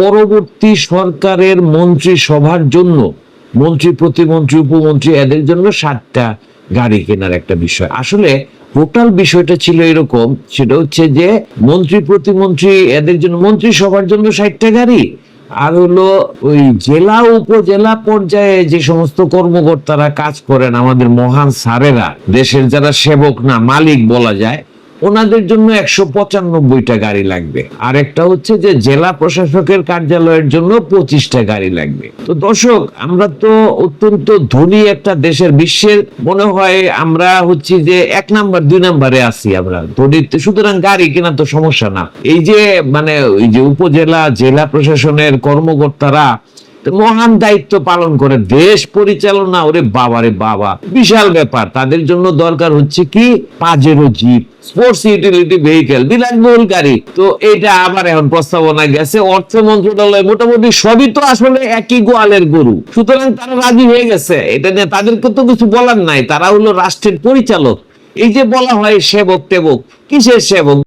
পরবর্তী সরকারের মন্ত্রী সভার জন্য, মন্ত্রী, প্রতিমন্ত্রী, উপমন্ত্রী, এদের জন্য সাতটা গাড়ি কেনার একটা বিষয়। আসলে টোটাল বিষয়টা ছিল এরকম, সেটা হচ্ছে যে মন্ত্রী, প্রতিমন্ত্রী, এদের জন্য মন্ত্রী সভার জন্য ষাটটা গাড়ি। আর হলো ওই জেলা উপজেলা পর্যায়ে যে সমস্ত কর্মকর্তারা কাজ করেন আমাদের মহান স্যারেরা, দেশের যারা সেবক না, মালিক বলা যায় ওনাদের জন্য একশো পঁচানব্বইটা গাড়ি লাগবে। আর একটা হচ্ছে যে জেলা প্রশাসকের কার্যালয়ের জন্য পঁচিশটা গাড়ি লাগবে। তো দর্শক, আমরা তো অত্যন্ত ধনী একটা দেশের বিশ্বের। মনে হয় আমরা হচ্ছি যে এক নাম্বার, দুই নাম্বারে আছি আমরা। ধনী সুতরাং গাড়ি কেনা তো সমস্যা না। এই যে মানে ওই যে উপজেলা, জেলা প্রশাসনের কর্মকর্তারা মহান দায়িত্ব পালন করে। দেশ পরিচালনা, ওরে বাবারে বাবা। বিশাল ব্যাপার। তাদের জন্য দরকার হচ্ছে কি? Pajero jeep, sports utility vehicle, বিলাসবহুল গাড়ি। তো এটা আবার এখন প্রস্তাবনা গেছে। অর্থ মন্ত্রণালয় মোটামুটি সবই তো আসলে একই গোয়ালের গরু। সুতরাং তারা রাজি হয়ে গেছে। এটা নিয়ে তাদেরকে তো কিছু বলার নাই। তারা হলো রাষ্ট্রের পরিচালক। এই যে বলা হয় সেবক টেবক কিসের সেবক?